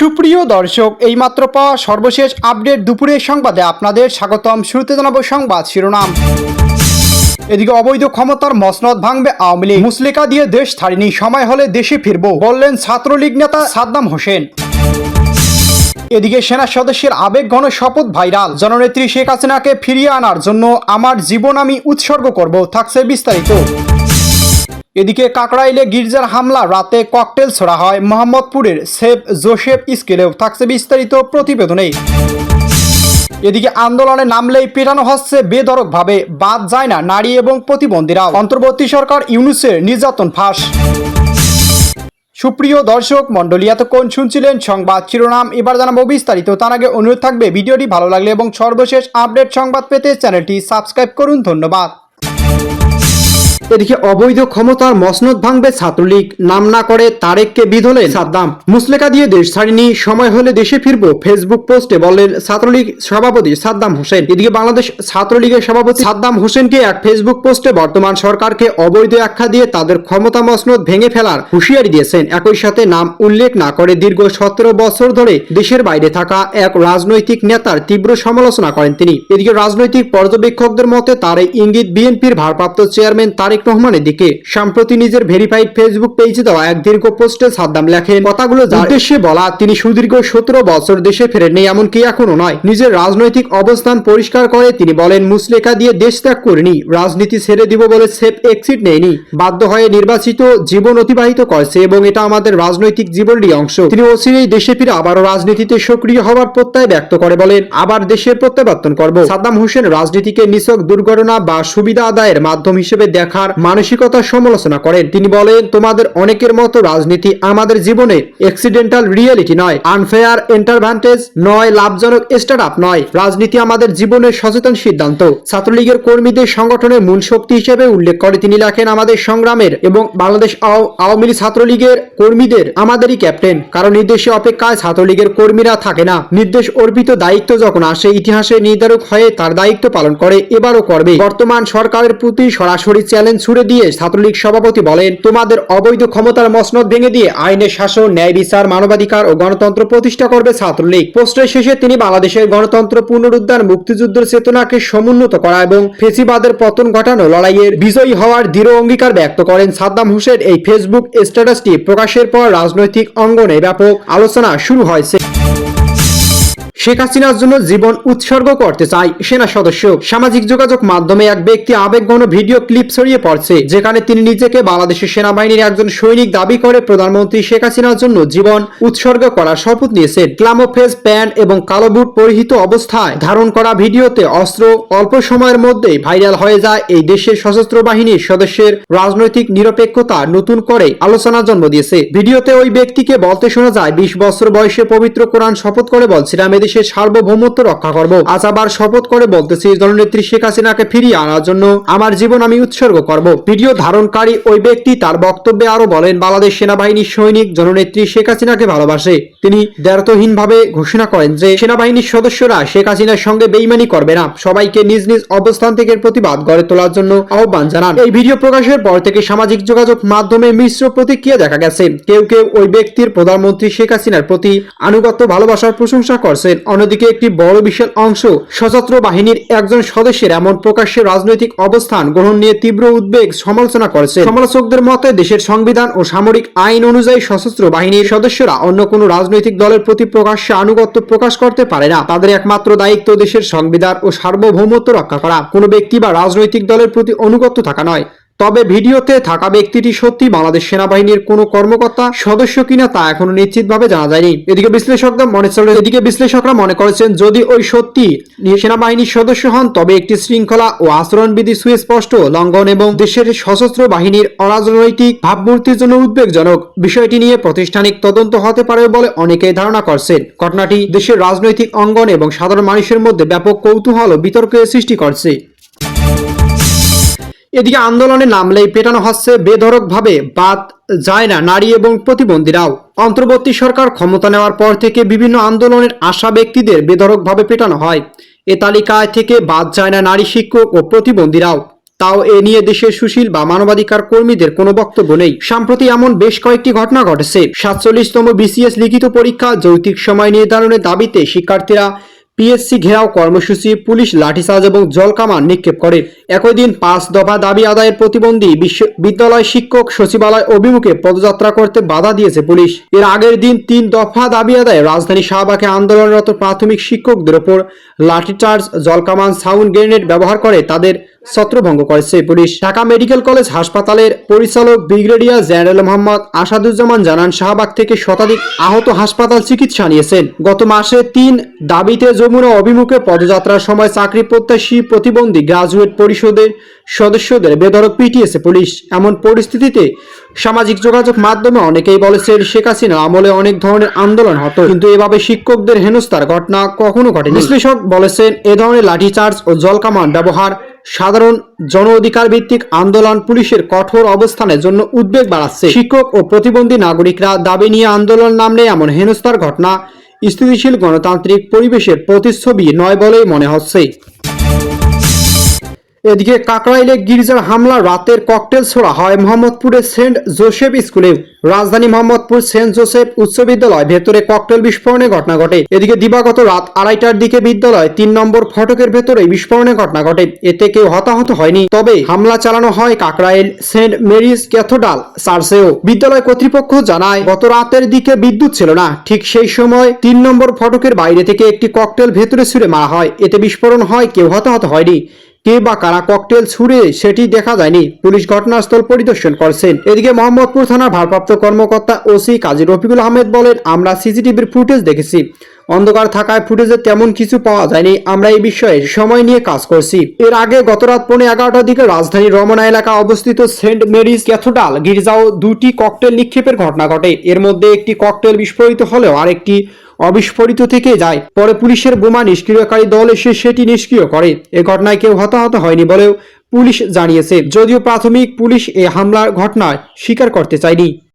সুপ্রিয় দর্শক, এইমাত্র পাওয়া সর্বশেষ আপডেট দুপুরের সংবাদে আপনাদের স্বাগতম। শুরুতে জানাব সংবাদ শিরোনাম। এদিকে অবৈধ ক্ষমতার মসনদ ভাঙবে আওয়ামী লীগ। মুসলিকা দিয়ে দেশ ছাড়িনি, সময় হলে দেশে ফিরব, বললেন ছাত্রলীগ নেতা সাদ্দাম হোসেন। এদিকে সেনা সদস্যের আবেগ ঘন শপথ ভাইরাল। জননেত্রী শেখ হাসিনাকে ফিরিয়ে আনার জন্য আমার জীবন আমি উৎসর্গ করব, থাকছে বিস্তারিত। এদিকে কাকড়াইলে গির্জার হামলা, রাতে ককটেল ছোড়া হয় মোহাম্মদপুরের সেফ জোসেফ স্কেলেও থাকছে বিস্তারিত প্রতিবেদনে এদিকে আন্দোলনে নামলেই পেটানো হচ্ছে বেধরকভাবে বাদ যায় না নারী এবং প্রতিবন্ধীরাও। অন্তর্বর্তী সরকার ইউনুসের নির্যাতন ফাঁস। সুপ্রিয় দর্শক মন্ডলী এতক্ষণ শুনছিলেন সংবাদ শিরোনাম। এবার জানাব বিস্তারিত। তার আগে অনুরোধ থাকবে, ভিডিওটি ভালো লাগলে এবং সর্বশেষ আপডেট সংবাদ পেতে চ্যানেলটি সাবস্ক্রাইব করুন। ধন্যবাদ। এদিকে অবৈধ ক্ষমতার মসনদ ভাঙবে ছাত্রলীগ। নাম না করে তারেককে বিধলেন সাদ্দাম। মুসলেকা দিয়ে দেশ ছাড়িনি, সময় হলে দেশে ফিরবো, ফেসবুক পোস্টে বললেন ছাত্রলীগ সভাপতি সাদ্দাম হোসেন। এদিকে বাংলাদেশ ছাত্রলীগের সভাপতি সাদ্দাম হোসেনকে এক ফেসবুক পোস্টে বর্তমান সরকারকে অবৈধ আখ্যা দিয়ে তাদের ক্ষমতা মসনদ ভেঙে ফেলার হুঁশিয়ারি দিয়েছেন। একই সাথে নাম উল্লেখ না করে দীর্ঘ সতেরো বছর ধরে দেশের বাইরে থাকা এক রাজনৈতিক নেতার তীব্র সমালোচনা করেন তিনি। এদিকে রাজনৈতিক পর্যবেক্ষকদের মতে তার এই ইঙ্গিত বিএনপির ভারপ্রাপ্ত চেয়ারম্যান তারেক রহমানের দিকে। সম্প্রতি নিজের ভেরিফাইড ফেসবুক পেজে দেওয়া এক দীর্ঘ পোস্টে সাদ্দাম লেখেন, কথাগুলো যার উদ্দেশ্যে বলা, তিনি সুদীর্ঘ সতেরো বছর দেশে ফেরেননি, এমনকি এখনও নয়। নিজের রাজনৈতিক অবস্থান পরিষ্কার করে তিনি বলেন মুসলেকা দিয়ে দেশ ত্যাগ করিনি, রাজনীতি ছেড়ে দিব বলে সেফ এক্সিট নেয়নি বাধ্য হয়ে নির্বাচিত, জীবন অতিবাহিত করছে এবং এটা আমাদের রাজনৈতিক জীবনেরই অংশ। তিনি অচিরেই দেশে ফিরে আবারও রাজনীতিতে সক্রিয় হওয়ার প্রত্যয় ব্যক্ত করে বলেন, আবার দেশের প্রত্যাবর্তন করব। সাদ্দাম হোসেন রাজনীতিকে নিছক দুর্ঘটনা বা সুবিধা আদায়ের মাধ্যম হিসেবে দেখার মানসিকতার সমালোচনা করেন। তিনি বলেন, তোমাদের অনেকের মতো রাজনীতি আমাদের জীবনে এক্সিডেন্টাল রিয়েলিটি নয়। আনফেয়ার এন্টারভ্যান্টেজ নয়, লাভজনক স্টার্ট আপ নয়। রাজনীতি আমাদের জীবনের সচেতন সিদ্ধান্ত। ছাত্রলীগের কর্মীদের সংগঠনের মূল শক্তি হিসেবে উল্লেখ করে তিনি লেখেন, আমাদের সংগ্রামের এবং বাংলাদেশ আওয়ামী লীগ ছাত্রলীগের কর্মীদের আমাদেরই ক্যাপ্টেন কারণ নির্দেশে অপেক্ষায় ছাত্রলীগের কর্মীরা থাকে না। নির্দেশ অর্পিত দায়িত্ব যখন আসে, ইতিহাসে নির্ধারক হয়ে তার দায়িত্ব পালন করে, এবারও করবে। বর্তমান সরকারের প্রতি সরাসরি চ্যালেঞ্জ ছুড়ে দিয়ে ছাত্রলীগ সভাপতি বলেন, তোমাদের অবৈধ ক্ষমতার মসনদ ভেঙে দিয়ে আইনের শাসন, ন্যায় বিচার, মানবাধিকার ও গণতন্ত্র প্রতিষ্ঠা করবে ছাত্রলীগ। পোস্টের শেষে তিনি বাংলাদেশের গণতন্ত্র পুনরুদ্ধার, মুক্তিযুদ্ধের চেতনাকে সমুন্নত করা এবং ফেসিবাদের পতন ঘটানো লড়াইয়ের বিজয়ী হওয়ার দৃঢ় অঙ্গীকার ব্যক্ত করেন সাদ্দাম হোসেন। এই ফেসবুক স্ট্যাটাসটি প্রকাশের পর রাজনৈতিক অঙ্গনে ব্যাপক আলোচনা শুরু হয়েছে। শেখ হাসিনার জন্য জীবন উৎসর্গ করতে চায় সেনা সদস্য। সামাজিক যোগাযোগ মাধ্যমে এক ব্যক্তি আবেগঘন ভিডিও ক্লিপ ছড়িয়ে পড়ছে, যেখানে তিনি নিজেকে বাংলাদেশের সেনাবাহিনীর একজন সৈনিক দাবি করে প্রধানমন্ত্রী শেখ হাসিনার জন্য জীবন উৎসর্গ করার শপথ নিয়েছেন। ক্লামোফেজ প্যান্ট এবং কালো বুট পরিহিত অবস্থায় ধারণ করা ভিডিওতে অস্ত্র অল্প সময়ের মধ্যেই ভাইরাল হয়ে যায় এই দেশের সশস্ত্র বাহিনীর সদস্যের রাজনৈতিক নিরপেক্ষতা নতুন করে আলোচনা জন্ম দিয়েছে। ভিডিওতে ওই ব্যক্তিকে বলতে শোনা যায়, বিশ বছর বয়সে পবিত্র কোরআন শপথ করে বলছিলাম এদেশের সার্বভৌমত্ব রক্ষা করব। আজ আবার শপথ করে বলতেছি, দলনেত্রী শেখ হাসিনাকে ফিরিয়ে আনার জন্য আমার জীবন আমি উৎসর্গ করব। ভিডিও ধারণকারী ওই ব্যক্তি তার বক্তব্যে আরও বলেন, বাংলাদেশ সেনাবাহিনীর সৈনিক জননেত্রী শেখ হাসিনাকে ভালোবাসে। তিনি দ্ব্যর্থহীনভাবে ঘোষণা করেন যে, সেনাবাহিনীর সদস্যরা শেখ হাসিনার সঙ্গে বেইমানি করবে না। সবাইকে নিজ নিজ অবস্থান থেকে প্রতিবাদ গড়ে তোলার জন্য আহ্বান জানান। এই ভিডিও প্রকাশের পর থেকে সামাজিক যোগাযোগ মাধ্যমে মিশ্র প্রতিক্রিয়া দেখা গেছে। কেউ কেউ ওই ব্যক্তির প্রধানমন্ত্রী শেখ হাসিনার প্রতি আনুগত্য, ভালোবাসার প্রশংসা করছেন। অন্যদিকে একটি বড় বিশাল অংশ সশস্ত্র বাহিনীর একজন সদস্যের এমন প্রকাশ্যে রাজনৈতিক অবস্থান গ্রহণ নিয়ে তীব্র উদ্বেগ সমালোচনা করেছে। সমালোচকদের মতে, দেশের সংবিধান ও সামরিক আইন অনুযায়ী সশস্ত্র বাহিনীর সদস্যরা অন্য কোনো রাজনৈতিক দলের প্রতি প্রকাশ্যে আনুগত্য প্রকাশ করতে পারে না। তাদের একমাত্র দায়িত্ব দেশের সংবিধান ও সার্বভৌমত্ব রক্ষা করা। কোনো ব্যক্তি বা রাজনৈতিক দলের প্রতি অনুগত্য থাকা নয়। তবে ভিডিওতে থাকা ব্যক্তিটি সত্যি বাংলাদেশ সেনাবাহিনীর কোনো কর্মকর্তা, সদস্য কিনা তা এখনও নিশ্চিতভাবে জানা যায়নি। এদিকে বিশ্লেষকরা মনে এদিকে বিশ্লেষকরা মনে করেছেন, যদি ওই সত্যি সেনাবাহিনীর সদস্য হন, তবে একটি শৃঙ্খলা ও আচরণবিধি সুস্পষ্ট লঙ্ঘন এবং দেশের সশস্ত্র বাহিনীর অরাজনৈতিক ভাবমূর্তির জন্য উদ্বেগজনক। বিষয়টি নিয়ে প্রাতিষ্ঠানিক তদন্ত হতে পারে বলে অনেকেই ধারণা করছেন। ঘটনাটি দেশের রাজনৈতিক অঙ্গন এবং সাধারণ মানুষের মধ্যে ব্যাপক কৌতূহল ও বিতর্কের সৃষ্টি করছে। এদিকে আন্দোলনে নামলেই পেটানো হচ্ছে বেধরকভাবে বাদ যায় না নারী এবং প্রতিবন্ধীরাও। অন্তর্বর্তী সরকার ক্ষমতা নেওয়ার পর থেকে বিভিন্ন আন্দোলনের আশা ব্যক্তিদের বেধরকভাবে পেটানো হয়। এ তালিকায় থেকে বাদ যায় না নারী শিক্ষক ও প্রতিবন্ধীরাও। তাও এ নিয়ে দেশের সুশীল বা মানবাধিকার কর্মীদের কোনো বক্তব্য নেই। সম্প্রতি এমন বেশ কয়েকটি ঘটনা ঘটেছে। সাতচল্লিশতম বিসিএস লিখিত পরীক্ষা যৌতিক সময় নির্ধারণের দাবিতে শিক্ষার্থীরা পিএসসি ঘেরাও কর্মসূচি, পুলিশ লাঠিচার্জ এবং জলকামান নিক্ষেপ করে। একই দিন পাঁচ দফা দাবি আদায়ের প্রতিবন্ধী বিদ্যালয় শিক্ষক সচিবালয় অভিমুখে পদযাত্রা করতে বাধা দিয়েছে পুলিশ। এর আগের দিন তিন দফা দাবি আদায়ে রাজধানী শাহবাগে আন্দোলনরত প্রাথমিক শিক্ষকদের ওপর লাঠিচার্জ, জলকামান, সাউন্ড গ্রেনেড ব্যবহার করে তাদের ছত্রভঙ্গ করেছে পুলিশ। ঢাকা মেডিকেল কলেজ হাসপাতালের পরিচালক ব্রিগেডিয়ার জেনারেল মোহাম্মদ আসাদুজ্জামান জানান, শাহবাগ থেকে শতাধিক আহত হাসপাতাল চিকিৎসা নিয়েছেন। গত মাসে তিন দাবিতে যমুনা অভিমুখে পদযাত্রার সময় চাকরি প্রত্যাশী প্রতিবন্ধী গ্রাজুয়েট পরিষদের সদস্যদের বেধড়ক পিটিয়েছে পুলিশ। এমন পরিস্থিতিতে সামাজিক যোগাযোগ মাধ্যমে অনেকেই বলেছেন, শেখ হাসিনার আমলে অনেক ধরনের আন্দোলন হতো। কিন্তু এভাবে শিক্ষকদের হেনস্থার ঘটনা কখনো ঘটেনি। বিশ্লেষক বলেছেন, এ ধরনের লাঠিচার্জ ও জলকামান ব্যবহার সাধারণ জন অধিকার ভিত্তিক আন্দোলন পুলিশের কঠোর অবস্থানের জন্য উদ্বেগ বাড়াচ্ছে। শিক্ষক ও প্রতিবন্ধী নাগরিকরা দাবি নিয়ে আন্দোলন নামলে এমন হেনস্থার ঘটনা স্থিতিশীল গণতান্ত্রিক পরিবেশের প্রতিচ্ছবি নয় বলেই মনে হচ্ছে। এদিকে কাকরাইলে গির্জার হামলা, রাতের ককটেল ছোড়া হয় মোহাম্মদপুরের সেন্ট জোসেফ স্কুলে। রাজধানী মোহাম্মদপুর সেন্ট জোসেফ উচ্চ বিদ্যালয়, ভেতরে ককটেল বিস্ফোরণের ঘটনা ঘটে। এদিকে দিবাগত রাত আড়াইটার দিকে বিদ্যালয় তিন নম্বর ফটকের ভেতরে বিস্ফোরণের ঘটনা ঘটে। এতে কেউ হতাহত হয়নি। তবে হামলা চালানো হয় কাকরাইল সেন্ট মেরিজ ক্যাথোডাল চার্চেও বিদ্যালয় কর্তৃপক্ষ জানায়, গত রাতের দিকে বিদ্যুৎ ছিল না। ঠিক সেই সময় তিন নম্বর ফটকের বাইরে থেকে একটি ককটেল ভেতরে ছুড়ে মারা হয়। এতে বিস্ফোরণ হয়, কেউ হতাহত হয়নি। কে বা কারা ককটেল ছুড়ে সেটি দেখা যায়নি। পুলিশ ঘটনাস্থল পরিদর্শন করছেন। এদিকে মোহাম্মদপুর থানার ভারপ্রাপ্ত কর্মকর্তা ওসি কাজী রফিকুল আহমেদ বলেন, আমরা সিসিটিভির ফুটেজ দেখেছি। অন্ধকার থাকায় ফুটেজে তেমন কিছু পাওয়া যায়নি। আমরা এই বিষয়ে সময় নিয়ে কাজ করছি। এর আগে গতরাত পৌনে এগারোটার দিকে রাজধানীর রমনা এলাকা অবস্থিত সেন্ট মেরিজ ক্যাথোডাল, গির্জাও দুটি ককটেল নিক্ষেপের ঘটনা ঘটে। এর মধ্যে একটি ককটেল বিস্ফোরিত হলেও আরেকটি অবিস্ফোরিত থেকে যায়। পরে পুলিশের বোমা নিষ্ক্রিয়কারী দল এসে সেটি নিষ্ক্রিয় করে। এ ঘটনায় কেউ হতাহত হয়নি বলেও পুলিশ জানিয়েছে। যদিও প্রাথমিক পুলিশ এ হামলার ঘটনায় স্বীকার করতে চায়নি।